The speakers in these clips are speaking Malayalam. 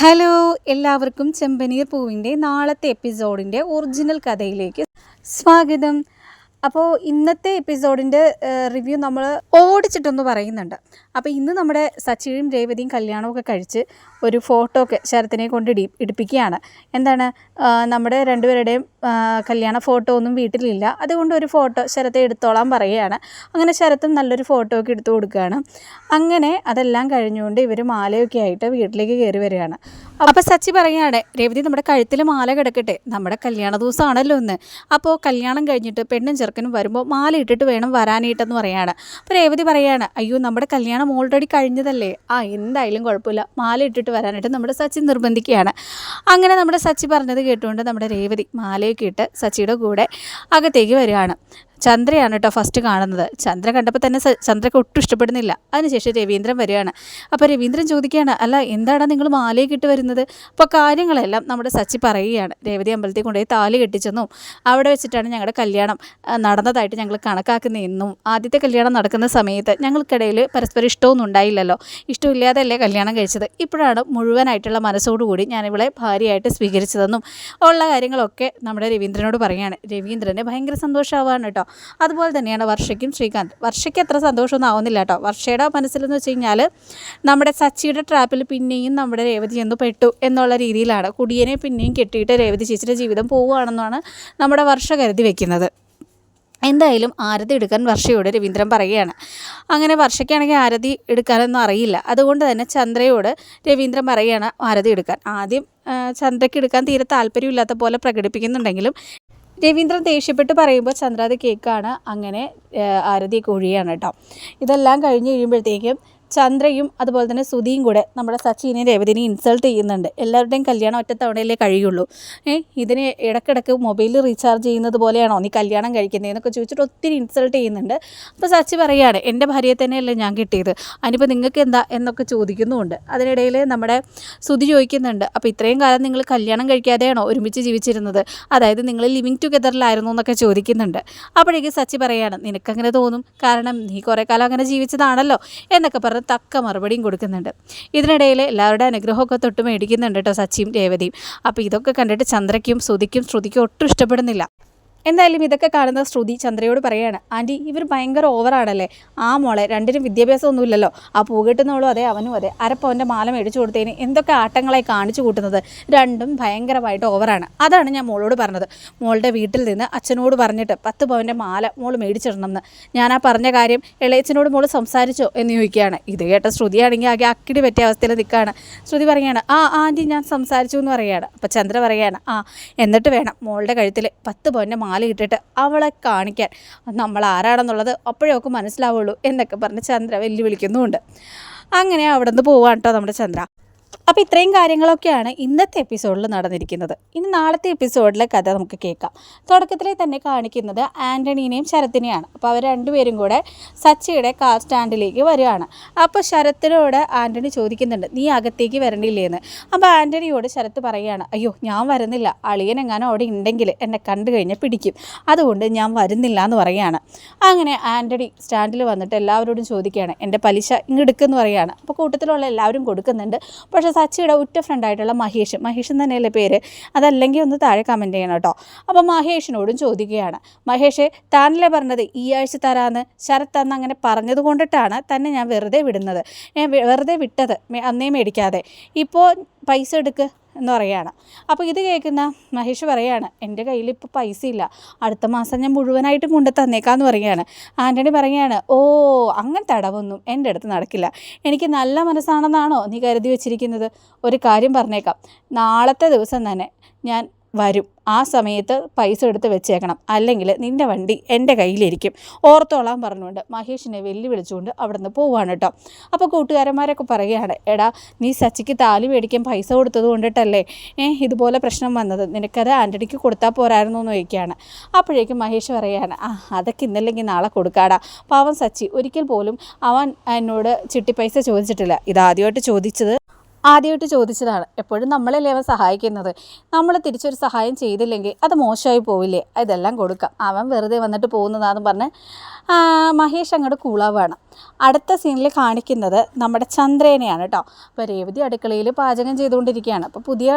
ഹലോ എല്ലാവർക്കും ചെമ്പനീർ പൂവിന്റെ നാളത്തെ എപ്പിസോഡിന്റെ ഒറിജിനൽ കഥയിലേക്ക് സ്വാഗതം. അപ്പോൾ ഇന്നത്തെ എപ്പിസോഡിന്റെ റിവ്യൂ നമ്മൾ ഓടിച്ചിട്ടൊന്ന് പറയുന്നുണ്ട്. അപ്പോൾ ഇന്ന് നമ്മുടെ സച്ചിയും രേവതിയും കല്യാണമൊക്കെ കഴിച്ച് ഒരു ഫോട്ടോ ഒക്കെ ശരത്തിനെ കൊണ്ട് ഇടി ഇടിപ്പിക്കുകയാണ്. എന്താണ്? നമ്മുടെ രണ്ടുപേരുടെയും കല്യാണ ഫോട്ടോ ഒന്നും വീട്ടിലില്ല. അതുകൊണ്ട് ഒരു ഫോട്ടോ ശരത്തെ എടുത്തോളാൻ പറയുകയാണ്. അങ്ങനെ ശരത്തും നല്ലൊരു ഫോട്ടോ ഒക്കെ എടുത്തു കൊടുക്കുകയാണ്. അങ്ങനെ അതെല്ലാം കഴിഞ്ഞുകൊണ്ട് ഇവർ മാലയൊക്കെ ആയിട്ട് വീട്ടിലേക്ക് കയറി വരികയാണ്. അപ്പോൾ സച്ചി പറയുകയാണ് രേവതി നമ്മുടെ കഴുത്തിൽ മാല കിടക്കട്ടെ. നമ്മുടെ കല്യാണ ദിവസമാണല്ലോ ഒന്ന് അപ്പോൾ കല്യാണം കഴിഞ്ഞിട്ട് പെണ്ണും ചെറുക്കനും വരുമ്പോൾ മാല ഇട്ടിട്ട് വേണം വരാനായിട്ടെന്ന് പറയുകയാണ്. അപ്പോൾ രേവതി പറയുകയാണ് അയ്യോ നമ്മുടെ കല്യാണം ഓൾറെഡി കഴിഞ്ഞതല്ലേ? ആ എന്തായാലും കുഴപ്പമില്ല. മാല ഇട്ടിട്ട് വരാനായിട്ട് നമ്മുടെ സച്ചി നിർബന്ധിക്കുകയാണ്. അങ്ങനെ നമ്മുടെ സച്ചി പറഞ്ഞത് കേട്ടുകൊണ്ട് നമ്മുടെ രേവതി മാലയൊക്കെ ഇട്ട് സച്ചിയുടെ കൂടെ അകത്തേക്ക് വരികയാണ്. ചന്ദ്രയാണ് കേട്ടോ ഫസ്റ്റ് കാണുന്നത്. ചന്ദ്ര കണ്ടപ്പോൾ തന്നെ ചന്ദ്രക്ക് ഒട്ടും ഇഷ്ടപ്പെടുന്നില്ല. അതിനുശേഷം രവീന്ദ്രൻ വരികയാണ്. അപ്പോൾ രവീന്ദ്രൻ ചോദിക്കുകയാണ് അല്ല എന്താണ് നിങ്ങൾ മാലയൊക്കെ ഇട്ട് വരുന്നത്? അപ്പോൾ കാര്യങ്ങളെല്ലാം നമ്മുടെ സച്ചി പറയുകയാണ്. രേവതി അമ്പലത്തിൽ കൊണ്ടുപോയി താലി കെട്ടിച്ചെന്നും അവിടെ വെച്ചിട്ടാണ് ഞങ്ങളുടെ കല്യാണം നടന്നതായിട്ട് ഞങ്ങൾ കണക്കാക്കുന്നതെന്നും ആദ്യത്തെ കല്യാണം നടക്കുന്ന സമയത്ത് ഞങ്ങൾക്കിടയിൽ പരസ്പരം ഇഷ്ടമൊന്നും ഉണ്ടായില്ലല്ലോ. ഇഷ്ടമില്ലാതല്ലേ കല്യാണം കഴിച്ചത്. ഇപ്പോഴാണ് മുഴുവനായിട്ടുള്ള മനസ്സോടുകൂടി ഞാനിവിടെ ഭാര്യയായിട്ട് സ്വീകരിച്ചതെന്നും ഉള്ള കാര്യങ്ങളൊക്കെ നമ്മുടെ രവീന്ദ്രനോട് പറയുകയാണ്. രവീന്ദ്രന് ഭയങ്കര സന്തോഷമാവാണ് കേട്ടോ. അതുപോലെ തന്നെയാണ് വർഷയ്ക്കും ശ്രീകാന്ത്. വർഷയ്ക്ക് അത്ര സന്തോഷമൊന്നും ആവുന്നില്ല കേട്ടോ. വർഷയുടെ മനസ്സിലെന്ന് വെച്ച് കഴിഞ്ഞാൽ നമ്മുടെ സച്ചിയുടെ ട്രാപ്പിൽ പിന്നെയും നമ്മുടെ രേവതി ചെന്ന് പെട്ടു എന്നുള്ള രീതിയിലാണ് കുടിയനെ പിന്നെയും കെട്ടിയിട്ട് രേവതി ചേച്ചിയുടെ ജീവിതം പോവുകയാണെന്നാണ് നമ്മുടെ വർഷ കരുതി വെക്കുന്നത്. എന്തായാലും ആരതി എടുക്കാൻ വർഷയോട് രവീന്ദ്രൻ പറയുകയാണ്. അങ്ങനെ വർഷയ്ക്കാണെങ്കിൽ ആരതി എടുക്കാനൊന്നും അറിയില്ല. അതുകൊണ്ട് തന്നെ ചന്ദ്രയോട് രവീന്ദ്രൻ പറയുകയാണ് ആരതി എടുക്കാൻ. ആദ്യം ചന്ദ്രയ്ക്ക് എടുക്കാൻ തീരെ താല്പര്യമില്ലാത്ത പോലെ പ്രകടിപ്പിക്കുന്നുണ്ടെങ്കിലും രവീന്ദ്രൻ ദേഷ്യപ്പെട്ട് പറയുമ്പോൾ ചന്ദ്ര അത് കേൾക്കാണ് അങ്ങനെ ആരതി കോഴിയാണ് കേട്ടോ. ഇതെല്ലാം കഴിഞ്ഞ് കഴിയുമ്പോഴത്തേക്കും ചന്ദ്രയും അതുപോലെ തന്നെ സുധിയും കൂടെ നമ്മുടെ സച്ചിനെ രേവതിനെയും ഇൻസൾട്ട് ചെയ്യുന്നുണ്ട്. എല്ലാവരുടെയും കല്യാണം ഒറ്റ തവണയിലേ കഴിയുള്ളൂ. ഏ ഇതിന് ഇടക്കിടക്ക് മൊബൈൽ റീചാർജ് ചെയ്യുന്നത് പോലെയാണോ നീ കല്യാണം കഴിക്കുന്നതെന്നൊക്കെ ചോദിച്ചിട്ട് ഒത്തിരി ഇൻസൾട്ട് ചെയ്യുന്നുണ്ട്. അപ്പോൾ സച്ചി പറയുകയാണ് എന്റെ ഭാര്യയെ തന്നെയല്ലേ ഞാൻ കിട്ടിയത്. അതിനിപ്പോൾ നിങ്ങൾക്ക് എന്താ? എന്നൊക്കെ ചോദിക്കുന്നുമുണ്ട്. അതിനിടയിൽ നമ്മുടെ സുധി ചോദിക്കുന്നുണ്ട് അപ്പോൾ ഇത്രയും കാലം നിങ്ങൾ കല്യാണം കഴിക്കാതെയാണോ ഒരുമിച്ച് ജീവിച്ചിരുന്നത്? അതായത് നിങ്ങൾ ലിവിങ് ടുഗദറിലായിരുന്നു എന്നൊക്കെ ചോദിക്കുന്നുണ്ട്. അപ്പോഴേക്ക് സച്ചി പറയാണ് നിനക്കങ്ങനെ തോന്നും? കാരണം നീ കുറേ കാലം അങ്ങനെ ജീവിച്ചതാണല്ലോ. എന്നൊക്കെ പറഞ്ഞ് തക്ക മറുപടിയും കൊടുക്കുന്നുണ്ട്. ഇതിനിടയിൽ എല്ലാവരുടെ അനുഗ്രഹമൊക്കെ തൊട്ട് മേടിക്കുന്നുണ്ട് കേട്ടോ സച്ചിയും രേവതിയും. അപ്പോൾ ഇതൊക്കെ കണ്ടിട്ട് ചന്ദ്രയ്ക്കും ശ്രുതിക്കും ശ്രുതിക്കും ഒട്ടും ഇഷ്ടപ്പെടുന്നില്ല. എന്തായാലും ഇതൊക്കെ കാണുന്ന ശ്രുതി ചന്ദ്രയോട് പറയാണ് ആന്റി ഇവർ ഭയങ്കര ഓവറാണല്ലേ ആ മോളെ രണ്ടിനും വിദ്യാഭ്യാസമൊന്നുമില്ലല്ലോ. ആ പൂകെട്ടുന്നവളും അതെ അവനും അതെ. അരപ്പവന്റെ മാല മേടിച്ചു കൊടുത്തതിന് എന്തൊക്കെ ആട്ടങ്ങളായി കാണിച്ചു കൂട്ടുന്നത്. രണ്ടും ഭയങ്കരമായിട്ട് ഓവറാണ് അതാണ് ഞാൻ മോളോട് പറഞ്ഞത്. മോളുടെ വീട്ടിൽ നിന്ന് അച്ഛനോട് പറഞ്ഞിട്ട് പത്ത് പവന്റെ മാല മോൾ മേടിച്ചിടണം എന്ന് ഞാൻ ആ പറഞ്ഞ കാര്യം ഇളയച്ചനോട് മോൾ സംസാരിച്ചോ എന്ന് ചോദിക്കുകയാണ്. ഇത് കേട്ട ശ്രുതിയാണെങ്കിൽ ആകെ അക്കിടി പറ്റിയ അവസ്ഥയിൽ നിൽക്കുകയാണ്. ശ്രുതി പറയുകയാണ് ആ ആന്റി ഞാൻ സംസാരിച്ചു എന്ന് പറയുകയാണ് അപ്പോൾ ചന്ദ്ര പറയുകയാണ് ആ എന്നിട്ട് വേണം മോളുടെ കഴുത്തിൽ പത്ത് പവന്റെ ഇട്ടിട്ട് അവളെ കാണിക്കാൻ. നമ്മൾ ആരാണെന്നുള്ളത് അപ്പോഴേ ഒക്കെ മനസ്സിലാവുള്ളൂ എന്നൊക്കെ പറഞ്ഞ് ചന്ദ്ര വെല്ലുവിളിക്കുന്നുമുണ്ട്. അങ്ങനെ അവിടെ നിന്ന് പോവാണ് കേട്ടോ നമ്മുടെ ചന്ദ്ര. അപ്പോൾ ഇത്രയും കാര്യങ്ങളൊക്കെയാണ് ഇന്നത്തെ എപ്പിസോഡിൽ നടന്നിരിക്കുന്നത്. ഇനി നാളത്തെ എപ്പിസോഡിലെ കഥ നമുക്ക് കേൾക്കാം. തുടക്കത്തിലെ തന്നെ കാണിക്കുന്നത് ആന്റണീനെയും ശരത്തിനെയാണ്. അപ്പോൾ അവർ രണ്ടുപേരും കൂടെ സച്ചിയുടെ കാർ സ്റ്റാൻഡിലേക്ക് വരികയാണ്. അപ്പോൾ ശരത്തിനോട് ആന്റണി ചോദിക്കുന്നുണ്ട് നീ അകത്തേക്ക് വരണില്ലേന്ന് അപ്പോൾ ആന്റണിയോട് ശരത്ത് പറയുകയാണ് അയ്യോ ഞാൻ വരുന്നില്ല. അളിയൻ എങ്ങാനും അവിടെ ഉണ്ടെങ്കിൽ എന്നെ കണ്ടു കഴിഞ്ഞാൽ പിടിക്കും. അതുകൊണ്ട് ഞാൻ വരുന്നില്ല എന്ന് പറയുകയാണ്. അങ്ങനെ ആന്റണി സ്റ്റാൻഡിൽ വന്നിട്ട് എല്ലാവരോടും ചോദിക്കുകയാണ് എന്റെ പലിശ ഇങ്ങെടുക്കുന്നു പറയുകയാണ്. അപ്പോൾ കൂട്ടത്തിലുള്ള എല്ലാവരും കൊടുക്കുന്നുണ്ട്. പക്ഷേ സച്ചിയുടെ ഉറ്റ ഫ്രണ്ടായിട്ടുള്ള മഹേഷ്. മഹേഷ് തന്നെയല്ലേ പേര്? അതല്ലെങ്കിൽ ഒന്ന് താഴെ കമന്റ് ചെയ്യണം കേട്ടോ. അപ്പോൾ മഹേഷിനോടും ചോദിക്കുകയാണ്. മഹേഷ് താനല്ലേ പറഞ്ഞത് ഈ ആഴ്ച തരാമെന്ന് ശരത് അന്ന് അങ്ങനെ പറഞ്ഞത് കൊണ്ടിട്ടാണ് തന്നെ ഞാൻ വെറുതെ വിടുന്നത്. ഞാൻ വെറുതെ വിട്ടത് അന്നേ മേടിക്കാതെ. ഇപ്പോൾ പൈസ എടുക്ക്. എന്ന് പറയുകയാണ്. അപ്പോൾ ഇത് കേൾക്കുന്ന മഹേഷ് പറയുകയാണ് എന്റെ കയ്യിൽ ഇപ്പോൾ പൈസ ഇല്ല. അടുത്ത മാസം ഞാൻ മുഴുവനായിട്ടും കൊണ്ട് തന്നേക്കാന്ന് പറയുകയാണ്. ആന്റണി പറയുകയാണ് ഓ അങ്ങനത്തെ തടവൊന്നും എന്റെ അടുത്ത് നടക്കില്ല. എനിക്ക് നല്ല മനസ്സാണെന്നാണോ നീ കരുതി വെച്ചിരിക്കുന്നത്? ഒരു കാര്യം പറഞ്ഞേക്കാം. നാളത്തെ ദിവസം തന്നെ ഞാൻ വരും. ആ സമയത്ത് പൈസ എടുത്ത് വെച്ചേക്കണം. അല്ലെങ്കിൽ നിന്റെ വണ്ടി എന്റെ കയ്യിലിരിക്കും. ഓർത്തോളാൻ പറഞ്ഞുകൊണ്ട് മഹേഷിനെ വെല്ലുവിളിച്ചുകൊണ്ട് അവിടെ നിന്ന് പോവാണ് കേട്ടോ. അപ്പോൾ കൂട്ടുകാരന്മാരൊക്കെ പറയുകയാണ് എടാ നീ സച്ചിക്ക് താലി മേടിക്കാൻ പൈസ കൊടുത്തത് കൊണ്ടിട്ടല്ലേ? ഏ ഇതുപോലെ പ്രശ്നം വന്നത്. നിനക്കത് ആന്റണിക്ക് കൊടുത്താൽ പോരായിരുന്നു എന്ന് ചോദിക്കുകയാണ്. അപ്പോഴേക്കും മഹേഷ് പറയുകയാണ് ആ അതൊക്കെ ഇന്നല്ലെങ്കിൽ നാളെ കൊടുക്കാടാ. പാവം സച്ചി ഒരിക്കൽ പോലും അവൻ എന്നോട് ചിട്ടി പൈസ ചോദിച്ചിട്ടില്ല. ഇതാദ്യമായിട്ട് ചോദിച്ചത് ആദ്യമായിട്ട് ചോദിച്ചതാണ് എപ്പോഴും നമ്മളല്ലേ അവൻ സഹായിക്കുന്നത്? നമ്മൾ തിരിച്ചൊരു സഹായം ചെയ്തില്ലെങ്കിൽ അത് മോശമായി പോവില്ലേ? ഇതെല്ലാം കൊടുക്കാം. അവൻ വെറുതെ വന്നിട്ട് പോകുന്നതാന്ന് പറഞ്ഞ് മഹേഷ് അങ്ങോട്ട് കൂളാവാണ്. അടുത്ത സീനിൽ കാണിക്കുന്നത് നമ്മുടെ ചന്ദ്രേനെയാണ് കേട്ടോ അപ്പോൾ രേവതി അടുക്കളയിൽ പാചകം ചെയ്തുകൊണ്ടിരിക്കുകയാണ്. അപ്പോൾ പുതിയ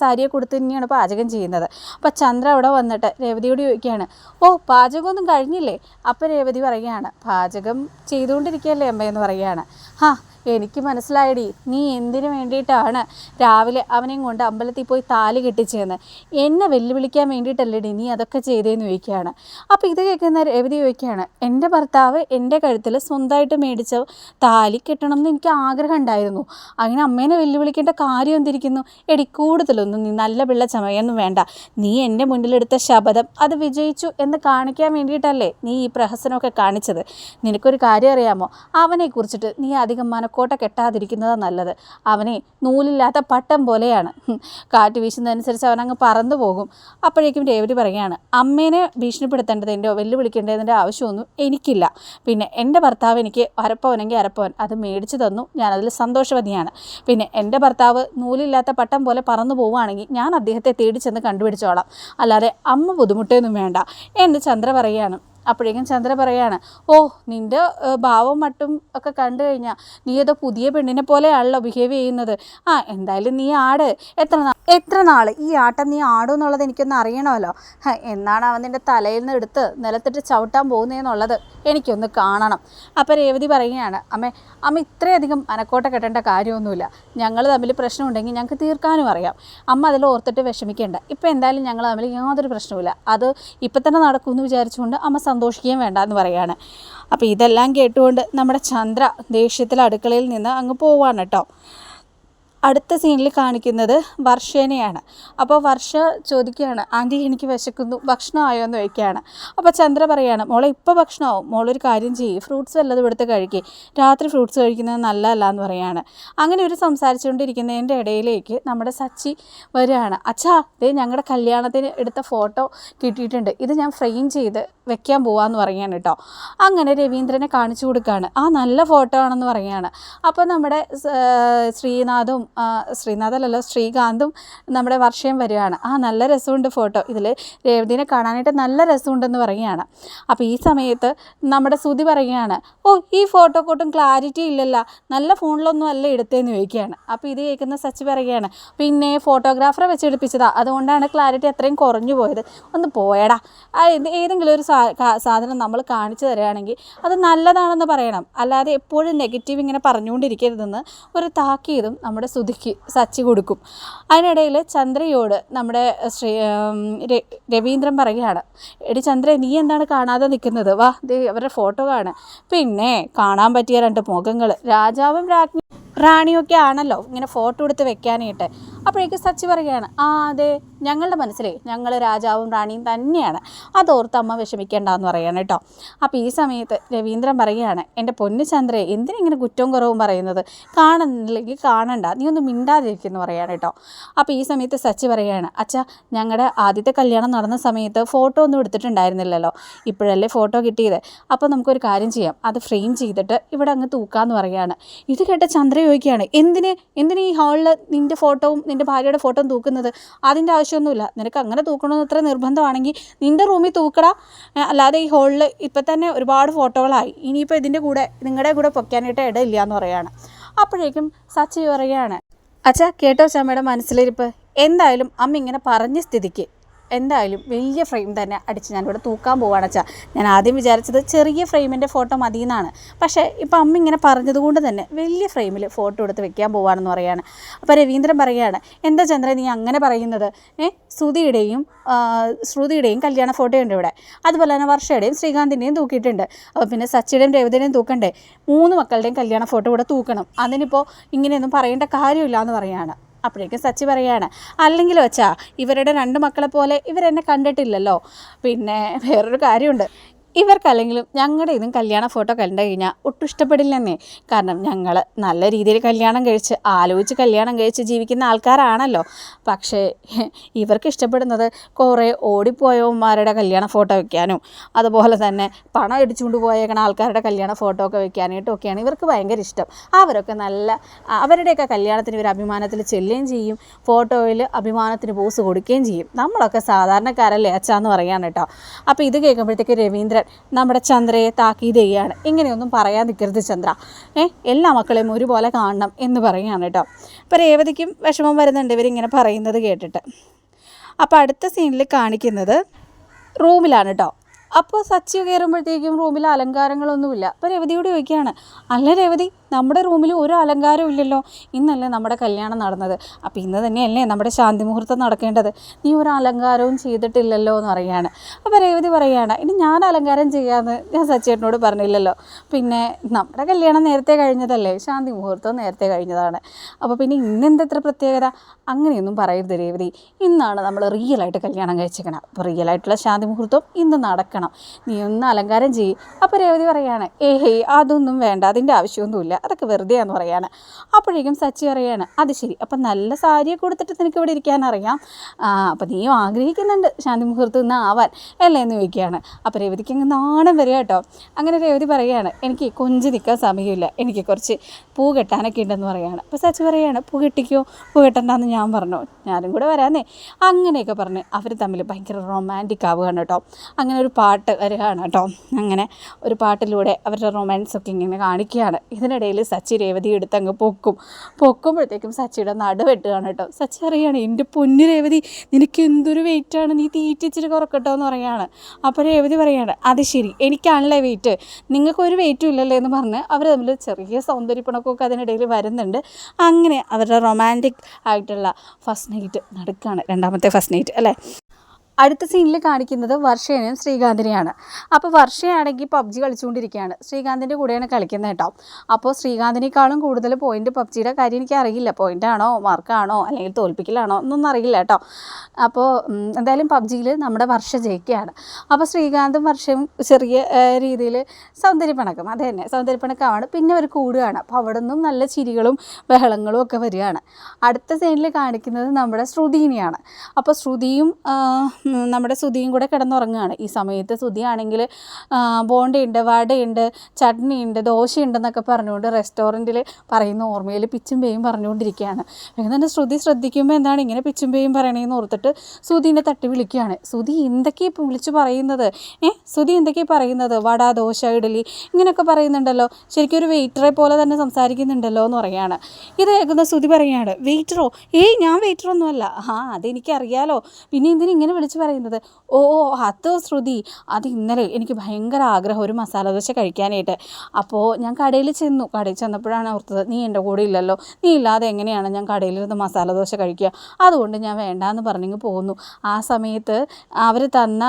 സാരിയെ കൊടുത്ത് തന്നെയാണ് പാചകം ചെയ്യുന്നത്. അപ്പോൾ ചന്ദ്ര അവിടെ വന്നിട്ട് രേവതിയോട് ചോദിക്കുകയാണ് ഓ പാചകമൊന്നും കഴിഞ്ഞില്ലേ? അപ്പോൾ രേവതി പറയുകയാണ് പാചകം ചെയ്തുകൊണ്ടിരിക്കുകയല്ലേ അമ്മയെന്ന് പറയുകയാണ്. ഹാ എനിക്ക് മനസ്സിലായടി നീ എന്തിനു വേണ്ടിയിട്ടാണ് രാവിലെ അവനെയും കൊണ്ട് അമ്പലത്തിൽ പോയി താലി കെട്ടിച്ചതെന്ന് എന്നെ വെല്ലുവിളിക്കാൻ വേണ്ടിയിട്ടല്ലേടി നീ അതൊക്കെ ചെയ്തേന്ന് ചോദിക്കുകയാണ്. അപ്പോൾ ഇത് കേൾക്കുന്ന രവതി ചോദിക്കുകയാണ് എന്റെ ഭർത്താവ് എന്റെ കഴുത്തിൽ സ്വന്തമായിട്ട് മേടിച്ച താലി കെട്ടണം എന്ന് എനിക്ക് ആഗ്രഹം ഉണ്ടായിരുന്നു. അങ്ങനെ അമ്മേനെ വെല്ലുവിളിക്കേണ്ട കാര്യം എന്തിരിക്കുന്നു? എടി കൂടുതലൊന്നും നീ നല്ല പിള്ള ചമയൊന്നും വേണ്ട. നീ എന്റെ മുന്നിലെടുത്ത ശബദം അത് വിജയിച്ചു എന്ന് കാണിക്കാൻ വേണ്ടിയിട്ടല്ലേ നീ ഈ പ്രഹസനമൊക്കെ കാണിച്ചത്? നിനക്കൊരു കാര്യം അറിയാമോ? അവനെ കുറിച്ചിട്ട് നീ അധികം മനക്കോട്ട കെട്ടാതിരിക്കുന്നതാണ് നല്ലത്. അവനെ നൂലില്ലാത്ത പട്ടം പോലെയാണ്. കാറ്റ് വീശുന്നതനുസരിച്ച് അവനങ്ങ് പറന്നു പോകും. അപ്പോഴേക്കും രേവതി പറയുകയാണ് അമ്മേനെ ഭീഷണിപ്പെടുത്തേണ്ടതിന്റെ വെല്ലുവിളിക്കേണ്ടതിന്റെ ആവശ്യമൊന്നും എനിക്കില്ല. പിന്നെ എന്റെ ഭർത്താവ് എനിക്ക് അരപ്പവനെങ്കിൽ അരപ്പവൻ. അത് മേടിച്ചു തന്നു. ഞാനതിൽ സന്തോഷവതിയാണ്. പിന്നെ എന്റെ ഭർത്താവ് നൂലില്ലാത്ത പട്ടം പോലെ പറന്നു പോവുകയാണെങ്കിൽ ഞാൻ അദ്ദേഹത്തെ തേടി ചെന്ന് കണ്ടുപിടിച്ചോളാം. അല്ലാതെ അമ്മ ബുദ്ധിമുട്ടൊന്നും വേണ്ട. എന്ന് ചന്ദ്ര പറയുകയാണ്. അപ്പോഴേക്കും ചന്ദ്ര പറയാണ് ഓ നിന്റെ ഭാവം മട്ടും ഒക്കെ കണ്ടു കഴിഞ്ഞാൽ നീ ഏതോ പുതിയ പെണ്ണിനെ പോലെയാണല്ലോ ബിഹേവ് ചെയ്യുന്നത്. ആ എന്തായാലും നീ ആട്. എത്ര എത്ര നാൾ ഈ ആട്ടം നീ ആടും എന്നുള്ളത് എനിക്കൊന്ന് അറിയണമല്ലോ. എന്നാണ് അവൻ നിന്റെ തലയിൽ നിന്ന് എടുത്ത് നിലത്തിട്ട് ചവിട്ടാൻ പോകുന്നതെന്നുള്ളത് എനിക്കൊന്ന് കാണണം. അപ്പോൾ രേവതി പറയുകയാണ് അമ്മേ അമ്മ ഇത്രയധികം അനക്കോട്ട കെട്ടേണ്ട കാര്യമൊന്നുമില്ല. ഞങ്ങൾ തമ്മിൽ പ്രശ്നമുണ്ടെങ്കിൽ ഞങ്ങൾക്ക് തീർക്കാനും അറിയാം. അമ്മ അതിൽ ഓർത്തിട്ട് വിഷമിക്കേണ്ട. ഇപ്പം എന്തായാലും ഞങ്ങൾ തമ്മിൽ യാതൊരു പ്രശ്നവുമില്ല. അത് ഇപ്പം തന്നെ നടക്കുമെന്ന് വിചാരിച്ചുകൊണ്ട് അമ്മ സന്തോഷിക്കുകയും വേണ്ട എന്ന് പറയുകയാണ്. അപ്പോൾ ഇതെല്ലാം കേട്ടുകൊണ്ട് നമ്മുടെ ചന്ദ്ര ദേഷ്യത്തിൽ അടുക്കളയിൽ നിന്ന് അങ്ങ് പോവാണ് കേട്ടോ. അടുത്ത സീനിൽ കാണിക്കുന്നത് വർഷേനെയാണ്. അപ്പോൾ വർഷ ചോദിക്കുകയാണ് ആന്റി എനിക്ക് വിശക്കുന്നു. ഭക്ഷണമായോ എന്ന് ചോദിക്കുകയാണ്. അപ്പോൾ ചന്ദ്ര പറയാണ് മോളെ ഇപ്പോൾ ഭക്ഷണമാവും. മോളൊരു കാര്യം ചെയ്യും. ഫ്രൂട്ട്സ് വല്ലതും എടുത്ത് കഴിക്കുക രാത്രി ഫ്രൂട്ട്സ് കഴിക്കുന്നത് നല്ലതല്ല എന്ന് പറയാണ്. അങ്ങനെ ഒരു സംസാരിച്ചുകൊണ്ടിരിക്കുന്നതിന്റെ ഇടയിലേക്ക് നമ്മുടെ സച്ചി വരികയാണ് അച്ഛാ ദേ ഞങ്ങളുടെ കല്യാണത്തിന് എടുത്ത ഫോട്ടോ കിട്ടിയിട്ടുണ്ട്. ഇത് ഞാൻ ഫ്രെയിം ചെയ്ത് വെക്കാൻ പോവാന്ന് പറയാണ് കേട്ടോ. അങ്ങനെ രവീന്ദ്രനെ കാണിച്ചു കൊടുക്കുകയാണ്. ആ നല്ല ഫോട്ടോ ആണെന്ന് പറയാണ്. അപ്പോൾ നമ്മുടെ ശ്രീനാഥും ശ്രീനാഥല്ലല്ലോ ശ്രീകാന്തും നമ്മുടെ വർഷയും വരികയാണ്. ആ നല്ല രസമുണ്ട് ഫോട്ടോ. ഇതിൽ രേവതിനെ കാണാനായിട്ട് നല്ല രസമുണ്ടെന്ന് പറയുകയാണ്. അപ്പോൾ ഈ സമയത്ത് നമ്മുടെ സുതി പറയുകയാണ് ഓ ഈ ഫോട്ടോക്കോട്ടും ക്ലാരിറ്റി ഇല്ലല്ല. നല്ല ഫോണിലൊന്നും അല്ല എടുത്തതെന്ന് ചോദിക്കുകയാണ്. അപ്പോൾ ഇത് കേൾക്കുന്ന സച്ചി പറയുകയാണ് പിന്നെ ഫോട്ടോഗ്രാഫറെ വെച്ച് എടുപ്പിച്ചതാ അതുകൊണ്ടാണ് ക്ലാരിറ്റി അത്രയും കുറഞ്ഞു പോയത്. ഒന്ന് പോയടാ. ഏതെങ്കിലും ഒരു സാധനം നമ്മൾ കാണിച്ചു തരികയാണെങ്കിൽ അത് നല്ലതാണെന്ന് പറയണം. അല്ലാതെ എപ്പോഴും നെഗറ്റീവ് ഇങ്ങനെ പറഞ്ഞുകൊണ്ടിരിക്കരുതെന്ന് ഒരു താക്കീതും നമ്മുടെ സുധിക്ക് സച്ചി കൊടുക്കും. അതിനിടയിൽ ചന്ദ്രയോട് നമ്മുടെ ശ്രീ രവീന്ദ്രൻ പറയുകയാണ് എടി ചന്ദ്ര നീ എന്താണ് കാണാതെ നിൽക്കുന്നത് വാ ദേ അവരുടെ ഫോട്ടോ കാണ്. പിന്നെ കാണാൻ പറ്റിയ രണ്ട് മുഖങ്ങൾ രാജാവും രാജ്ഞി റാണിയൊക്കെ ആണല്ലോ ഇങ്ങനെ ഫോട്ടോ എടുത്ത് വെക്കാനായിട്ട്. അപ്പോഴേക്ക് സച്ചി പറയുകയാണ് ആ അതെ ഞങ്ങളുടെ മനസ്സിലെ ഞങ്ങൾ രാജാവും റാണിയും തന്നെയാണ്. അതോർത്ത് അമ്മ വിഷമിക്കേണ്ടെന്ന് പറയാണ് കേട്ടോ. അപ്പോൾ ഈ സമയത്ത് രവീന്ദ്രൻ പറയുകയാണ് എന്റെ പൊന്നു ചന്ദ്രയെ എന്തിനിങ്ങനെ കുറ്റവും കുറവും പറയുന്നത്? കാണുന്നില്ലെങ്കിൽ കാണണ്ട നീ ഒന്ന് മിണ്ടാതിരിക്കുന്നു പറയാണ് കേട്ടോ. അപ്പോൾ ഈ സമയത്ത് സച്ചി പറയുകയാണ് അച്ഛാ ഞങ്ങളുടെ ആദ്യത്തെ കല്യാണം നടന്ന സമയത്ത് ഫോട്ടോ ഒന്നും എടുത്തിട്ടുണ്ടായിരുന്നില്ലല്ലോ. ഇപ്പോഴല്ലേ ഫോട്ടോ കിട്ടിയത്. അപ്പോൾ നമുക്കൊരു കാര്യം ചെയ്യാം അത് ഫ്രെയിം ചെയ്തിട്ട് ഇവിടെ അങ്ങ് തൂക്കാമെന്ന് പറയുകയാണ് ഇത് കേട്ട ചന്ദ്ര ചോദിക്കുകയാണ് എന്തിന്? എന്തിന് ഈ ഹാളിൽ നിന്റെ ഫോട്ടോവും നിന്റെ ഭാര്യയുടെ ഫോട്ടോ തൂക്കുന്നത്? അതിന്റെ ആവശ്യമൊന്നുമില്ല. നിനക്ക് അങ്ങനെ തൂക്കണമെന്ന് ഇത്ര നിർബന്ധമാണെങ്കിൽ നിന്റെ റൂമിൽ തൂക്കട. അല്ലാതെ ഈ ഹോളിൽ ഇപ്പം തന്നെ ഒരുപാട് ഫോട്ടോകളായി. ഇനിയിപ്പോൾ ഇതിന്റെ കൂടെ നിങ്ങളുടെ കൂടെ പൊക്കാനായിട്ട് ഇടയില്ല എന്ന് പറയുകയാണ് അപ്പോഴേക്കും സച്ചി പറയുകയാണ് അച്ഛാ കേട്ടോ ചമ്മയുടെ മനസ്സിലിരിപ്പ്. എന്തായാലും അമ്മ ഇങ്ങനെ പറഞ്ഞ സ്ഥിതിക്ക് എന്തായാലും വലിയ ഫ്രെയിം തന്നെ അടിച്ച് ഞാനിവിടെ തൂക്കാൻ പോവാണ് അച്ഛാ. ഞാൻ ആദ്യം വിചാരിച്ചത് ചെറിയ ഫ്രെയിമിന്റെ ഫോട്ടോ മതി എന്നാണ് പക്ഷേ ഇപ്പം അമ്മ ഇങ്ങനെ പറഞ്ഞതുകൊണ്ട് തന്നെ വലിയ ഫ്രെയിമിൽ ഫോട്ടോ എടുത്ത് വെക്കാൻ പോവാണെന്ന് പറയാണ്. അപ്പോൾ രവീന്ദ്രൻ പറയുകയാണ് എന്താ ചന്ദ്രൻ നീ അങ്ങനെ പറയുന്നത്? ഏ ശ്രുതിയുടെയും ശ്രുതിയുടെയും കല്യാണ ഫോട്ടോ ഉണ്ട് ഇവിടെ. അതുപോലെ തന്നെ വർഷയുടെയും ശ്രീകാന്തിന്റെയും തൂക്കിയിട്ടുണ്ട്. അപ്പോൾ പിന്നെ സച്ചിയുടെയും രേവതിയുടെയും തൂക്കണ്ടേ? മൂന്ന് മക്കളുടെയും കല്യാണ ഫോട്ടോ ഇവിടെ തൂക്കണം. അതിനിപ്പോൾ ഇങ്ങനെയൊന്നും പറയേണ്ട കാര്യമില്ല എന്ന് പറയാണ്. അപ്പോഴേക്കും സച്ചി പറയാണ് അല്ലെങ്കിൽ വെച്ചാ ഇവരുടെ രണ്ട് മക്കളെ പോലെ ഇവരെന്നെ കണ്ടിട്ടില്ലല്ലോ. പിന്നെ വേറൊരു കാര്യമുണ്ട് ഇവർക്കല്ലെങ്കിലും ഞങ്ങളുടെ ഇതും കല്യാണ ഫോട്ടോ കണ്ടു കഴിഞ്ഞാൽ ഒട്ടും ഇഷ്ടപ്പെടില്ലെന്നേ. കാരണം ഞങ്ങൾ നല്ല രീതിയിൽ കല്യാണം കഴിച്ച് ആലോചിച്ച് കല്യാണം കഴിച്ച് ജീവിക്കുന്ന ആൾക്കാരാണല്ലോ. പക്ഷേ ഇവർക്ക് ഇഷ്ടപ്പെടുന്നത് കുറേ ഓടിപ്പോയവന്മാരുടെ കല്യാണ ഫോട്ടോ വെക്കാനും അതുപോലെ തന്നെ പണം ഇടിച്ചുകൊണ്ട് പോയേക്കണ ആൾക്കാരുടെ കല്യാണ ഫോട്ടോ ഒക്കെ വെക്കാനായിട്ടും ഒക്കെയാണ് ഇവർക്ക് ഭയങ്കര ഇഷ്ടം. അവരൊക്കെ നല്ല അവരുടെയൊക്കെ കല്യാണത്തിന് ഇവർ അഭിമാനത്തിൽ ചെല്ലുകയും ചെയ്യും. ഫോട്ടോയിൽ അഭിമാനത്തിന് പോസ് കൊടുക്കുകയും ചെയ്യും. നമ്മളൊക്കെ സാധാരണക്കാരല്ലേ അച്ഛാന്ന് പറയാൻ കേട്ടോ. അപ്പോൾ ഇത് കേൾക്കുമ്പോഴത്തേക്ക് രവീന്ദ്രൻ നമ്മുടെ ചന്ദ്രയെ താക്കീത് ചെയ്യുകയാണ്. ഇങ്ങനെയൊന്നും പറയാൻ നിൽക്കരുത് ചന്ദ്ര. ഏ എല്ലാ മക്കളെയും ഒരുപോലെ കാണണം എന്ന് പറയുകയാണ് കേട്ടോ. അപ്പോൾ രേവതിക്കും വിഷമം വരുന്നുണ്ട് ഇവരിങ്ങനെ പറയുന്നത് കേട്ടിട്ട്. അപ്പോൾ അടുത്ത സീനിൽ കാണിക്കുന്നത് റൂമിലാണ് കേട്ടോ. അപ്പോൾ സച്ചി കയറുമ്പോഴത്തേക്കും റൂമിൽ അലങ്കാരങ്ങളൊന്നുമില്ല. അപ്പോൾ രവതിയോട് ചോദിക്കുകയാണ് അല്ല രവതി നമ്മുടെ റൂമിൽ ഒരു അലങ്കാരവും ഇല്ലല്ലോ. ഇന്നല്ലേ നമ്മുടെ കല്യാണം നടന്നത്. അപ്പോൾ ഇന്ന് തന്നെയല്ലേ നമ്മുടെ ശാന്തി മുഹൂർത്തം നടക്കേണ്ടത്? നീ ഒരു അലങ്കാരവും ചെയ്തിട്ടില്ലല്ലോ എന്ന് പറയുകയാണ്. അപ്പോൾ രേവതി പറയുകയാണ് ഇനി ഞാൻ അലങ്കാരം ചെയ്യാമെന്ന് ഞാൻ സച്ചേട്ടനോട് പറഞ്ഞില്ലല്ലോ. പിന്നെ നമ്മുടെ കല്യാണം നേരത്തെ കഴിഞ്ഞതല്ലേ? ശാന്തി മുഹൂർത്തം നേരത്തെ കഴിഞ്ഞതാണ്. അപ്പോൾ പിന്നെ ഇന്നെന്തത്ര പ്രത്യേകത? അങ്ങനെയൊന്നും പറയരുത് രേവതി. ഇന്നാണ് നമ്മൾ റിയലായിട്ട് കല്യാണം കഴിച്ചേക്കണം അപ്പോൾ റിയലായിട്ടുള്ള ശാന്തി മുഹൂർത്തം ഇന്ന് നടക്കണം. നീ ഒന്ന് അലങ്കാരം ചെയ്യും. അപ്പോൾ രേവതി പറയുകയാണ് ഏഹേ അതൊന്നും വേണ്ട. അതിന്റെ ആവശ്യമൊന്നുമില്ല. അതൊക്കെ വെറുതെയാന്ന് പറയാണ്. അപ്പോഴേക്കും സച്ചി പറയാണ് അത് ശരി. അപ്പം നല്ല സാരിയൊക്കെ കൊടുത്തിട്ട് നിനക്ക് ഇവിടെ ആ അപ്പം നീയും ആഗ്രഹിക്കുന്നുണ്ട് ശാന്തി മുഹൂർത്തം നിന്ന് ആവാൻ. അല്ലേ എന്ന് ചോദിക്കുകയാണ്. അപ്പോൾ രേവതിക്ക് അങ്ങ് നാണം വരിക കേട്ടോ. അങ്ങനെ രേവതി പറയുകയാണ് എനിക്ക് കൊഞ്ച് നിൽക്കാൻ സമയമില്ല. എനിക്ക് കുറച്ച് പൂ കെട്ടാനൊക്കെ ഉണ്ടെന്ന് പറയുകയാണ് അപ്പോൾ സച്ചി പറയുകയാണ് പൂ കെട്ടിക്കോ? പൂ കെട്ടണ്ടെന്ന് ഞാൻ പറഞ്ഞു. ഞാനും കൂടെ വരാന്നേ. അങ്ങനെയൊക്കെ പറഞ്ഞ് അവർ തമ്മിൽ ഭയങ്കര റൊമാന്റിക് ആവുകയാണ് കേട്ടോ. അങ്ങനെ ഒരു പാട്ട് വരികയാണ് കേട്ടോ. അങ്ങനെ ഒരു പാട്ടിലൂടെ അവരുടെ റൊമാൻസ് ഒക്കെ ഇങ്ങനെ കാണിക്കുകയാണ്. ഇതിനിടയിൽ സച്ചി രേവതി എടുത്തങ്ങ് പൊക്കും. പൊക്കുമ്പോഴത്തേക്കും സച്ചിയുടെ നട വെട്ടുകയാണ് കേട്ടോ. സച്ചി അറിയാണ് എന്റെ പൊന്നു രേവതി നിനക്ക് എന്തൊരു വെയിറ്റാണ് നീ തീറ്റിച്ചിട്ട് കുറക്കട്ടോ എന്ന് പറയാണ് അപ്പോൾ രേവതി പറയാണ് അത് ശരി എനിക്കാണല്ലേ വെയിറ്റ് നിങ്ങൾക്കൊരു വെയിറ്റും ഇല്ലല്ലോ എന്ന് പറഞ്ഞ് അവർ തമ്മിൽ ചെറിയ സൗന്ദര്യപ്പണക്കൊക്കെ അതിനിടയിൽ വരുന്നുണ്ട്. അങ്ങനെ അവരുടെ റൊമാന്റിക് ആയിട്ടുള്ള ഫസ്റ്റ് നൈറ്റ് നടക്കുകയാണ് രണ്ടാമത്തെ ഫസ്റ്റ് നൈറ്റ് അല്ലേ? അടുത്ത സീനിൽ കാണിക്കുന്നത് വർഷേനെയും ശ്രീകാന്തിനെയാണ്. അപ്പോൾ വർഷയാണെങ്കിൽ പബ്ജി കളിച്ചുകൊണ്ടിരിക്കുകയാണ്. ശ്രീകാന്തിന്റെ കൂടെയാണ് കളിക്കുന്നത് കേട്ടോ. അപ്പോൾ ശ്രീകാന്തിനേക്കാളും കൂടുതൽ പോയിന്റ് പബ്ജിയുടെ കാര്യം എനിക്ക് അറിയില്ല പോയിന്റാണോ മാർക്കാണോ അല്ലെങ്കിൽ തോൽപ്പിക്കലാണോ എന്നൊന്നും അറിയില്ല കേട്ടോ. അപ്പോൾ എന്തായാലും പബ്ജിയിൽ നമ്മുടെ വർഷ ജയിക്കുകയാണ്. അപ്പോൾ ശ്രീകാന്തും വർഷയും ചെറിയ രീതിയിൽ സൗന്ദര്യപ്പണക്കം. അത് തന്നെ സൗന്ദര്യപ്പണക്കമാണ്. പിന്നെ അവർ കൂടുകയാണ്. അപ്പോൾ അവിടെ നിന്നും നല്ല ചിരികളും ബഹളങ്ങളും ഒക്കെ വരികയാണ്. അടുത്ത സീനിൽ കാണിക്കുന്നത് നമ്മുടെ ശ്രുതിനെയാണ്. അപ്പോൾ ശ്രുതിയും നമ്മുടെ ശ്രുതിയും കൂടെ കിടന്നുറങ്ങുകയാണ്. ഈ സമയത്ത് ശ്രുതിയാണെങ്കിൽ ബോണ്ടയുണ്ട് വടയുണ്ട് ചട്നിയുണ്ട് ദോശയുണ്ടെന്നൊക്കെ പറഞ്ഞുകൊണ്ട് റെസ്റ്റോറന്റിൽ പറയുന്ന ഓർമ്മയിൽ പിച്ചും പേയും പറഞ്ഞുകൊണ്ടിരിക്കുകയാണ്. വേഗം തന്നെ ശ്രുതി ശ്രദ്ധിക്കുമ്പോൾ എന്താണ് ഇങ്ങനെ പിച്ചും പേയും പറയണേന്ന് ഓർത്തിട്ട് ശ്രുതിനെ തട്ടി വിളിക്കുകയാണ്. ശ്രുതി എന്തൊക്കെയാണ് വിളിച്ച് പറയുന്നത്? ഏ ശ്രുതി എന്തൊക്കെയാണ് പറയുന്നത്? വട ദോശ ഇഡലി? ഇങ്ങനെയൊക്കെ പറയുന്നുണ്ടല്ലോ. ശരിക്കും ഒരു വെയിറ്ററെ പോലെ തന്നെ സംസാരിക്കുന്നുണ്ടല്ലോ എന്ന് പറയുകയാണ്. ഇത് കേൾക്കുന്ന ശ്രുതി പറയുകയാണ് വെയിറ്ററോ? ഏയ് ഞാൻ വെയിറ്ററൊന്നുമല്ല. ആ അതെനിക്കറിയാലോ. പിന്നെ എന്തിനും ഇങ്ങനെ വിളിച്ച് പറയുന്നത്? ഓ അത് ശ്രുതി അത് ഇന്നലെ എനിക്ക് ഭയങ്കര ആഗ്രഹം ഒരു മസാല ദോശ കഴിക്കാനായിട്ട്. അപ്പോൾ ഞാൻ കടയിൽ ചെന്നു. കടയിൽ ചെന്നപ്പോഴാണ് ഓർത്തത് നീ എന്റെ കൂടെ ഇല്ലല്ലോ. നീ ഇല്ലാതെ എങ്ങനെയാണ് ഞാൻ കടയിലിരുന്ന് മസാല ദോശ കഴിക്കുക? അതുകൊണ്ട് ഞാൻ വേണ്ടാന്ന് പറഞ്ഞെങ്കിൽ പോകുന്നു ആ സമയത്ത് അവർ തന്ന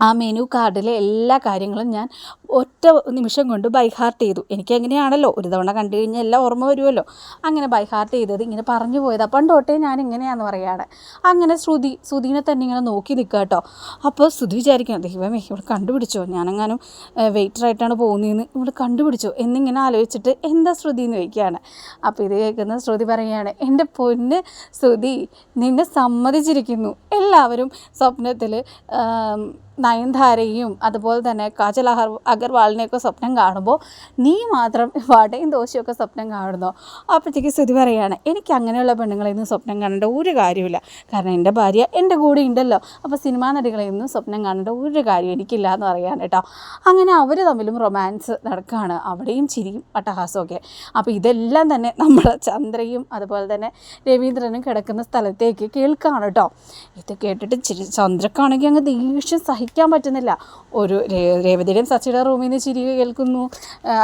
ആ മെനു കാർഡിലെ എല്ലാ കാര്യങ്ങളും ഞാൻ ഒറ്റ നിമിഷം കൊണ്ട് ബൈ ഹാർട്ട് ചെയ്തു. എനിക്ക് എങ്ങനെയാണല്ലോ? ഒരു തവണ കണ്ടു കഴിഞ്ഞാൽ എല്ലാം ഓർമ്മ വരുമല്ലോ അങ്ങനെ ബൈ ഹാർട്ട് ചെയ്തത് ഇങ്ങനെ പറഞ്ഞു പോയതാണ് പണ്ട് തൊട്ടേ ഞാൻ ഇങ്ങനെയാന്ന് പറയാണ്. അങ്ങനെ ശ്രുതി ശ്രുതിനെ തന്നെ ഇങ്ങനെ നോക്കി നിൽക്കുക കേട്ടോ അപ്പോൾ ശ്രുതി വിചാരിക്കണം ദൈവമേ ഇവിടെ കണ്ടുപിടിച്ചോ? ഞാനെങ്ങാനും വെയിറ്ററായിട്ടാണ് പോകുന്നതെന്ന് ഇവിടെ കണ്ടുപിടിച്ചോ? എന്നിങ്ങനെ ആലോചിച്ചിട്ട് എന്താ ശ്രുതി എന്ന് ചോദിക്കുകയാണ് അപ്പോൾ ഇത് കേൾക്കുന്ന ശ്രുതി പറയുകയാണ് എന്റെ പൊന്ന് ശ്രുതി നിന്നെ സമ്മതിച്ചിരിക്കുന്നു. എല്ലാവരും സ്വപ്നത്തിൽ നയൻതാരയും അതുപോലെ തന്നെ കാജൽ അഹർ അഗർവാളിനെയൊക്കെ സ്വപ്നം കാണുമ്പോൾ നീ മാത്രം വടയും ദോശയൊക്കെ സ്വപ്നം കാണുന്നു? അപ്പോഴത്തേക്ക് സ്ഥിതി പറയുകയാണ് എനിക്ക് അങ്ങനെയുള്ള പെണ്ണുങ്ങളെയൊന്നും സ്വപ്നം കാണേണ്ട ഒരു കാര്യമില്ല കാരണം എന്റെ ഭാര്യ എന്റെ കൂടെ ഉണ്ടല്ലോ. അപ്പോൾ സിനിമാ നടികളെയൊന്നും സ്വപ്നം കാണേണ്ട ഒരു കാര്യം എനിക്കില്ല എന്ന് പറയാൻ കേട്ടോ. അങ്ങനെ അവർ തമ്മിലും റൊമാൻസ് നടക്കുകയാണ് അവിടെയും ചിരിയും അട്ടഹാസമൊക്കെ അപ്പോൾ ഇതെല്ലാം തന്നെ നമ്മൾ ചന്ദ്രയും അതുപോലെ തന്നെ രവീന്ദ്രനും കിടക്കുന്ന സ്ഥലത്തേക്ക് കേൾക്കുകയാണ് കേട്ടോ. ഇത് കേട്ടിട്ട് ചന്ദ്രക്കാണെങ്കിൽ അങ്ങ് ദേഷ്യം സഹിക്കാൻ പറ്റുന്നില്ല. ഒരു രേവതിയുടെയും സച്ചിയുടെ റൂമിൽ നിന്ന് ചിരി കേൾക്കുന്നു.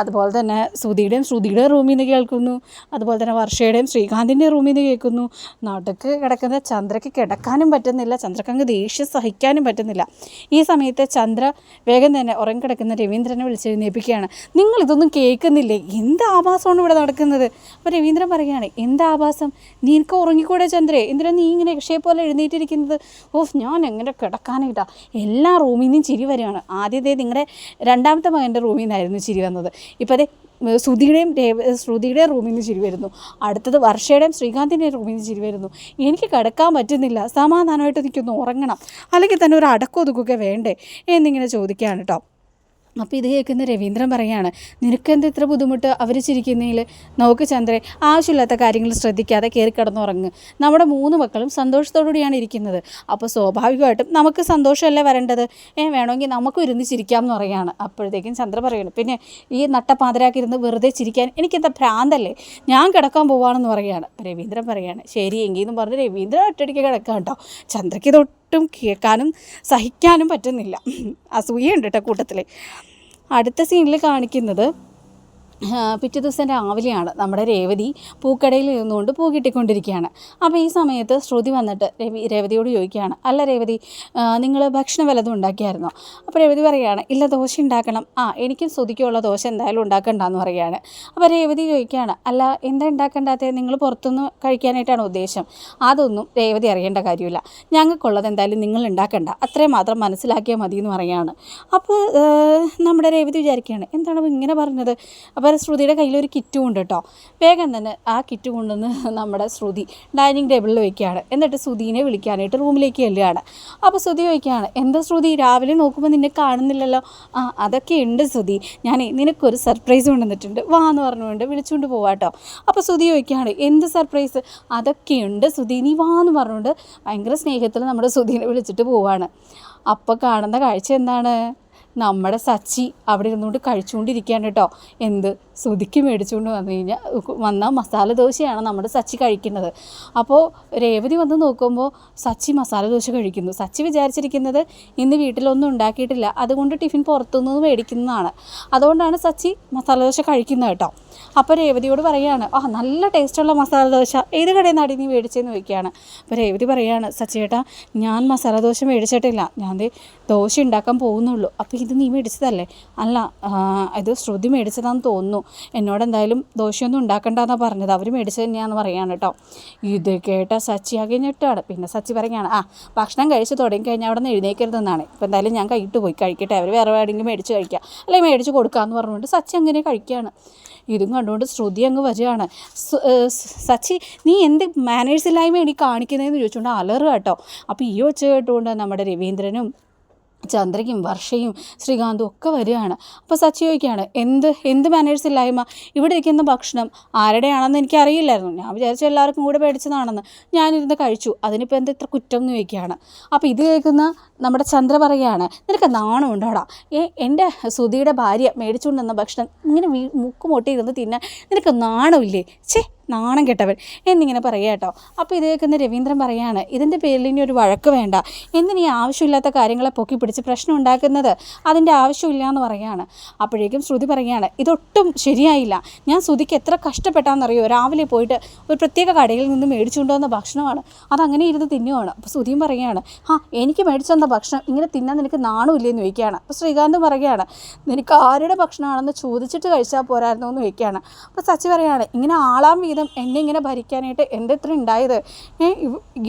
അതുപോലെ തന്നെ ശ്രുതിയുടെയും ശ്രുതിയുടെ റൂമിൽ നിന്ന് കേൾക്കുന്നു. അതുപോലെ തന്നെ വർഷയുടെയും ശ്രീകാന്തിന്റെ റൂമിൽ നിന്ന് കേൾക്കുന്നു. നടുക്ക് കിടക്കുന്ന ചന്ദ്രയ്ക്ക് കിടക്കാനും പറ്റുന്നില്ല. ചന്ദ്രക്കങ്ങ് ദേഷ്യം സഹിക്കാനും പറ്റുന്നില്ല. ഈ സമയത്ത് ചന്ദ്ര വേഗം തന്നെ ഉറങ്ങിക്കിടക്കുന്ന രവീന്ദ്രനെ വിളിച്ചെഴുന്നേപ്പിക്കുകയാണ് നിങ്ങൾ ഇതൊന്നും കേൾക്കുന്നില്ലേ? എന്ത് ആഭാസമാണ് ഇവിടെ നടക്കുന്നത്? അപ്പോൾ രവീന്ദ്രൻ പറയുകയാണ് എന്ത് ആഭാസം? നീ എനിക്ക് ഉറങ്ങിക്കൂടെ ചന്ദ്രേ? എന്തിനാ നീ ഇങ്ങനെ രക്ഷയെ പോലെ എഴുന്നേറ്റിരിക്കുന്നത്? ഓഫ് ഞാൻ എങ്ങനെ കിടക്കാനായിട്ടാ? എല്ലാ എല്ലാ റൂമിൽ നിന്നും ചിരി വരികയാണ്. ആദ്യത്തെ നിങ്ങളുടെ രണ്ടാമത്തെ മകന്റെ റൂമിൽ നിന്നായിരുന്നു ചിരി വന്നത്. ഇപ്പോൾ അതെ ശ്രുതിയുടെയും രേവ ശ്രുതിയുടെയും റൂമിൽ നിന്ന് ചിരി വരുന്നു. അടുത്തത് വർഷയുടെയും ശ്രീകാന്തിന്റെയും റൂമിൽ നിന്ന് ചിരി വരുന്നു. എനിക്ക് കിടക്കാൻ പറ്റുന്നില്ല. സമാധാനമായിട്ട് എനിക്കൊന്ന് ഉറങ്ങണം. അല്ലെങ്കിൽ തന്നെ ഒരു അടക്കൊതുക്കൊക്കെ വേണ്ടേ എന്നിങ്ങനെ ചോദിക്കുകയാണ് കേട്ടോ അപ്പോൾ ഇത് കേൾക്കുന്ന രവീന്ദ്രൻ പറയാണ് നിനക്കെന്ത് ഇത്ര ബുദ്ധിമുട്ട്? അവർ ചിരിക്കുന്നതിൽ നോക്ക് ചന്ദ്രൻ ആവശ്യമില്ലാത്ത കാര്യങ്ങൾ ശ്രദ്ധിക്കാതെ കയറി കിടന്നുറങ്ങ്. നമ്മുടെ മൂന്ന് മക്കളും സന്തോഷത്തോടുകൂടിയാണ് ഇരിക്കുന്നത്. അപ്പോൾ സ്വാഭാവികമായിട്ടും നമുക്ക് സന്തോഷമല്ലേ വരേണ്ടത്? ഏ വേണമെങ്കിൽ നമുക്ക് ഇരുന്ന് ചിരിക്കാം എന്ന് പറയാണ്. അപ്പോഴത്തേക്കും ചന്ദ്ര പറയുന്നു പിന്നെ ഈ നട്ടപ്പാതിരാക്കിരുന്ന് വെറുതെ ചിരിക്കാൻ എനിക്കെന്താ ഭ്രാന്തല്ലേ? ഞാൻ കിടക്കാൻ പോവാണെന്ന് പറയുകയാണ് രവീന്ദ്രൻ പറയാണ് ശരി എങ്കിൽ എന്ന് പറഞ്ഞ് രവീന്ദ്രൻ ഒറ്റയടിക്ക് കിടക്കാം കേട്ടോ. ചന്ദ്രയ്ക്ക് ഇത് ഒട്ടും കേൾക്കാനും സഹിക്കാനും പറ്റുന്നില്ല. അസൂയുണ്ട് കേട്ടോ കൂട്ടത്തിൽ അടുത്ത സീനിൽ കാണിക്കുന്നത് പിറ്റേ ദിവസം രാവിലെയാണ് നമ്മുടെ രേവതി പൂക്കടയിൽ ഇരുന്നുകൊണ്ട് പൂ കിട്ടിക്കൊണ്ടിരിക്കുകയാണ്. അപ്പോൾ ഈ സമയത്ത് ശ്രുതി വന്നിട്ട് രവി രേവതിയോട് ചോദിക്കുകയാണ് അല്ല രേവതി നിങ്ങൾ ഭക്ഷണം വല്ലതും ഉണ്ടാക്കിയായിരുന്നോ? അപ്പോൾ രേവതി പറയുകയാണ് ഇല്ല ദോശ ഉണ്ടാക്കണം. ആ എനിക്കും ശ്രുതിക്കുള്ള ദോശ എന്തായാലും ഉണ്ടാക്കണ്ടെന്ന് പറയുകയാണ്. അപ്പോൾ രേവതി ചോദിക്കുകയാണ് അല്ല എന്താ ഉണ്ടാക്കേണ്ടാത്തത് നിങ്ങൾ പുറത്തുനിന്ന് കഴിക്കാനായിട്ടാണ് ഉദ്ദേശം. അതൊന്നും രേവതി അറിയേണ്ട കാര്യമില്ല. ഞങ്ങൾക്കുള്ളത് എന്തായാലും നിങ്ങൾ ഉണ്ടാക്കണ്ട. അത്രയും മാത്രം മനസ്സിലാക്കിയാൽ മതി എന്ന് പറയുകയാണ്. അപ്പോൾ നമ്മുടെ രേവതി വിചാരിക്കുകയാണ് എന്താണ് ഇങ്ങനെ പറഞ്ഞത്? അപ്പോൾ ശ്രുതിയുടെ കയ്യിൽ ഒരു കിറ്റും ഉണ്ട് കേട്ടോ. വേഗം തന്നെ ആ കിറ്റ് കൊണ്ടുവന്ന് നമ്മുടെ ശ്രുതി ഡൈനിങ് ടേബിളിൽ വയ്ക്കുകയാണ് എന്നിട്ട് ശ്രുതിനെ വിളിക്കാനായിട്ട് റൂമിലേക്ക് ചെല്ലുകയാണ്. അപ്പോൾ ശ്രുതി ചോദിക്കുകയാണ് എന്താ ശ്രുതി രാവിലെ നോക്കുമ്പോൾ നിന്നെ കാണുന്നില്ലല്ലോ? ആ അതൊക്കെ ഉണ്ട് ശ്രുതി ഞാൻ നിനക്കൊരു സർപ്രൈസ് കൊണ്ടുവന്നിട്ടുണ്ട്. വാ എന്ന് പറഞ്ഞുകൊണ്ട് വിളിച്ചുകൊണ്ട് പോവാട്ടോ അപ്പോൾ ശ്രുതി ചോദിക്കുകയാണ് എന്ത് സർപ്രൈസ്? അതൊക്കെയുണ്ട് ശ്രുതി നീ വാ എന്ന് പറഞ്ഞുകൊണ്ട് ഭയങ്കര സ്നേഹത്തിൽ നമ്മുടെ ശ്രുതിനെ വിളിച്ചിട്ട് പോവാണ്. അപ്പോൾ കാണുന്ന കാഴ്ച എന്താണ്? നമ്മുടെ സച്ചി അവിടെ ഇരുന്നുകൊണ്ട് കഴിച്ചുകൊണ്ടിരിക്കുകയാണ് കേട്ടോ. എന്ത്? സുതിക്ക് മേടിച്ചുകൊണ്ട് വന്നു കഴിഞ്ഞാൽ വന്ന മസാല ദോശയാണ് നമ്മുടെ സച്ചി കഴിക്കുന്നത്. അപ്പോൾ രേവതി വന്ന് നോക്കുമ്പോൾ സച്ചി മസാല ദോശ കഴിക്കുന്നു. സച്ചി വിചാരിച്ചിരിക്കുന്നത് ഇന്ന് വീട്ടിലൊന്നും ഉണ്ടാക്കിയിട്ടില്ല. അതുകൊണ്ട് ടിഫിൻ പുറത്തുനിന്ന് മേടിക്കുന്നതാണ്. അതുകൊണ്ടാണ് സച്ചി മസാല ദോശ കഴിക്കുന്നത് കേട്ടോ. അപ്പോൾ രേവതിയോട് പറയുകയാണ് ആ നല്ല ടേസ്റ്റുള്ള മസാല ദോശ. ഏത് കടയിൽ നിന്നാടി നീ മേടിച്ചതെന്ന് ചോദിക്കുകയാണ്. അപ്പോൾ രേവതി പറയുകയാണ് സച്ചി ചേട്ടാ ഞാൻ മസാല ദോശ മേടിച്ചിട്ടില്ല. ഞാൻ ദോശ ഉണ്ടാക്കാൻ പോകുന്നുള്ളൂ. അപ്പോൾ ഇത് നീ മേടിച്ചതല്ലേ? അല്ല ഇത് ശ്രുതി മേടിച്ചതാണെന്ന് തോന്നുന്നു. എന്നോട് എന്തായാലും ദോശയൊന്നും ഉണ്ടാക്കണ്ടെന്നാണ് പറഞ്ഞത്. അവർ മേടിച്ചത് തന്നെയാണെന്ന് പറയാണ് കേട്ടോ ഇത് കേട്ട സച്ചി ആകെ ഞെട്ടാണ്. പിന്നെ സച്ചി പറയുകയാണ് ആ ഭക്ഷണം കഴിച്ച് തുടങ്ങി കഴിഞ്ഞാൽ അവിടെ നിന്ന് എഴുന്നേക്കരുതെന്നാണ് ഇപ്പോൾ എന്തായാലും ഞാൻ കൈയിട്ട് പോയി. കഴിക്കട്ടെ അവർ വേറെ എവിടെയെങ്കിലും മേടിച്ച് കഴിക്കാം. അല്ലെങ്കിൽ മേടിച്ച് കൊടുക്കാമെന്ന് പറഞ്ഞുകൊണ്ട് സച്ചി അങ്ങനെ കഴിക്കുകയാണ് ഇതും കണ്ടുകൊണ്ട് ശ്രുതി അങ്ങ് വരികയാണ്. സച്ചി നീ എന്ത് മാനേഴ്സ് ഇല്ലായ്മയാണ് ഈ കാണിക്കുന്നതെന്ന് ചോദിച്ചുകൊണ്ട് അലറുക കേട്ടോ അപ്പോൾ ഈ ഒച്ച കേട്ടുകൊണ്ട് നമ്മുടെ രവീന്ദ്രനും ചന്ദ്രയ്ക്കും വർഷയും ശ്രീകാന്തും ഒക്കെ വരികയാണ്. അപ്പോൾ സച്ചി ചോദിക്കുകയാണ് എന്ത് എന്ത് മാനേഴ്സ് ഇല്ലായ്മ? ഇവിടെ ഇരിക്കുന്ന ഭക്ഷണം ആരുടെയാണെന്ന് എനിക്കറിയില്ലായിരുന്നു. ഞാൻ വിചാരിച്ചു എല്ലാവർക്കും കൂടെ മേടിച്ചതാണെന്ന് ഞാനിരുന്ന് കഴിച്ചു. അതിനിപ്പോൾ എന്താ ഇത്ര കുറ്റം എന്ന് ചോദിക്കുകയാണ്. അപ്പോൾ ഇത് കേൾക്കുന്ന നമ്മുടെ ചന്ദ്ര പറയുകയാണ് നിനക്ക് നാണം ഉണ്ടോടാ? ഏ എന്റെ സുധിയുടെ ഭാര്യ മേടിച്ചുകൊണ്ട് വന്ന ഭക്ഷണം ഇങ്ങനെ വീ മുക്ക് മുട്ടിയിരുന്ന് തിന്നാൻ നിനക്ക് നാണമില്ലേ? ഛേ നാണം കെട്ടവൻ. എന്നിങ്ങനെ പറയുക കേട്ടോ. അപ്പോൾ ഇത് കേൾക്കുന്ന രവീന്ദ്രൻ പറയാണ് ഇതിന്റെ പേരിൽ ഇനി ഒരു വഴക്ക് വേണ്ട. എന്തിനീ ആവശ്യമില്ലാത്ത കാര്യങ്ങളെ പൊക്കി പിടിച്ച് പ്രശ്നം ഉണ്ടാക്കുന്നത്? അതിന്റെ ആവശ്യമില്ല എന്ന് പറയാണ് അപ്പോഴേക്കും ശ്രുതി പറയാണ് ഇതൊട്ടും ശരിയായില്ല. ഞാൻ ശ്രുതിക്ക് എത്ര കഷ്ടപ്പെട്ടാണെന്നറിയോ രാവിലെ പോയിട്ട് ഒരു പ്രത്യേക കടയിൽ നിന്ന് മേടിച്ചുകൊണ്ടുവന്ന ഭക്ഷണമാണ്. അതങ്ങനെ ഇരുന്ന് തിന്നുവാണ്. അപ്പോൾ ശ്രുതിയും പറയുകയാണ് ആ എനിക്ക് മേടിച്ചു തന്ന ഭക്ഷണം ഇങ്ങനെ തിന്നാൻ നിനക്ക് നാണമില്ലെന്ന് ചോദിക്കുകയാണ്. അപ്പോൾ ശ്രീകാന്ത് പറയുകയാണ് നിനക്ക് ആരുടെ ഭക്ഷണമാണെന്ന് ചോദിച്ചിട്ട് കഴിച്ചാൽ പോരായിരുന്നു? എന്ന് ചോദിക്കുകയാണ്. അപ്പോൾ സച്ചി പറയുകയാണ് ഇങ്ങനെ ആളാം വീതം എന്നെ ഇങ്ങനെ ഭരിക്കാനായിട്ട് എന്റെ ഇത്ര ഉണ്ടായത്?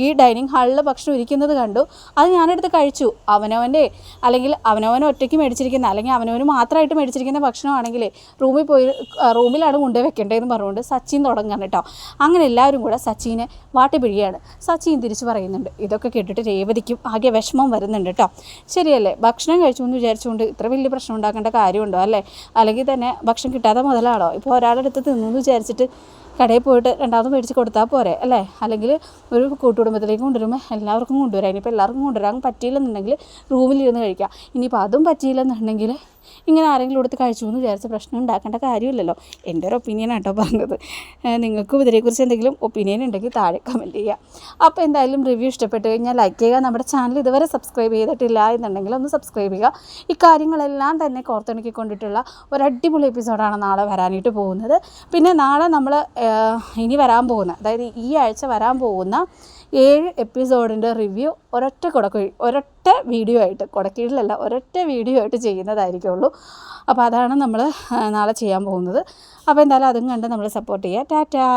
ഈ ഡൈനിങ് ഹാളിലെ ഭക്ഷണം ഇരിക്കുന്നത് കണ്ടു. അത് ഞാനെടുത്ത് കഴിച്ചു. അവനവന്റെ അല്ലെങ്കിൽ അവനവൻ ഒറ്റയ്ക്ക് മേടിച്ചിരിക്കുന്ന അല്ലെങ്കിൽ അവനവന് മാത്രമായിട്ട് മേടിച്ചിരിക്കുന്ന ഭക്ഷണമാണെങ്കിൽ റൂമിൽ പോയി റൂമിലാണ് കൊണ്ടുപോയി വെക്കേണ്ടതെന്ന് പറഞ്ഞുകൊണ്ട് സച്ചിൻ തുടങ്ങാണ് കേട്ടോ. അങ്ങനെ എല്ലാവരും കൂടെ സച്ചിനെ വാട്ടി പിഴിയാണ് സച്ചിൻ തിരിച്ച് പറയുന്നുണ്ട് ഇതൊക്കെ കേട്ടിട്ട് രേവതിക്കും ആകെ വിഷമം വരുന്നുണ്ട് കേട്ടോ. ശരിയല്ലേ? ഭക്ഷണം കഴിച്ചു എന്ന് വിചാരിച്ചുകൊണ്ട് ഇത്ര വലിയ പ്രശ്നം ഉണ്ടാക്കേണ്ട കാര്യമുണ്ടോ അല്ലേ? അല്ലെങ്കിൽ തന്നെ ഭക്ഷണം കിട്ടാതെ മുതലാണോ? ഇപ്പോൾ ഒരാളുടെ അടുത്ത് തിന്നു എന്ന് വിചാരിച്ചിട്ട് കടയിൽ പോയിട്ട് രണ്ടാമത് മേടിച്ച് കൊടുത്താൽ പോരെ അല്ലേ? അല്ലെങ്കിൽ ഒരു കൂട്ടുകുടുംബത്തിലേക്ക് കൊണ്ടുവരുമ്പോൾ എല്ലാവർക്കും കൊണ്ടുവരാം. ഇനിയിപ്പോൾ എല്ലാവർക്കും കൊണ്ടുവരാൻ പറ്റിയില്ലെന്നുണ്ടെങ്കിൽ റൂമിലിരുന്ന് കഴിക്കാം. ഇനിയിപ്പോൾ അതും പറ്റിയില്ലെന്നുണ്ടെങ്കിൽ ഇങ്ങനെ ആരെങ്കിലും കൊടുത്ത് കഴിച്ചു എന്ന് വിചാരിച്ച പ്രശ്നം ഉണ്ടാക്കേണ്ട കാര്യമില്ലല്ലോ. എന്റെ ഒരു ഒപ്പീനിയൻ ആട്ടോ പറഞ്ഞത്. നിങ്ങൾക്കും ഇതിനെക്കുറിച്ച് എന്തെങ്കിലും ഒപ്പീനിയൻ ഉണ്ടെങ്കിൽ താഴെ കമന്റ് ചെയ്യുക അപ്പോൾ എന്തായാലും റിവ്യൂ ഇഷ്ടപ്പെട്ട് കഴിഞ്ഞാൽ ലൈക്ക് ചെയ്യുക. നമ്മുടെ ചാനൽ ഇതുവരെ സബ്സ്ക്രൈബ് ചെയ്തിട്ടില്ല എന്നുണ്ടെങ്കിൽ ഒന്ന് സബ്സ്ക്രൈബ് ചെയ്യുക. ഈ കാര്യങ്ങളെല്ലാം തന്നെ കോർത്തിണക്കിക്കൊണ്ടിട്ടുള്ള ഒരു അടിപൊളി എപ്പിസോഡാണ് നാളെ വരാനായിട്ട് പോകുന്നത്. പിന്നെ നാളെ നമ്മൾ ഇനി വരാൻ പോകുന്ന അതായത് ഈ ആഴ്ച വരാൻ പോകുന്ന ഏഴ് എപ്പിസോഡിന്റെ റിവ്യൂ ഒരൊറ്റ കൊടക്കുഴി ഒരൊറ്റ വീഡിയോ ആയിട്ട് കൊടക്കീഴിലല്ല ഒരൊറ്റ വീഡിയോ ആയിട്ട് ചെയ്യുന്നതായിരിക്കുള്ളൂ. അപ്പോൾ അതാണ് നമ്മൾ നാളെ ചെയ്യാൻ പോകുന്നത്. അപ്പോൾ എന്തായാലും അതും കണ്ട് നമ്മൾ സപ്പോർട്ട് ചെയ്യുക. ടാറ്റാ!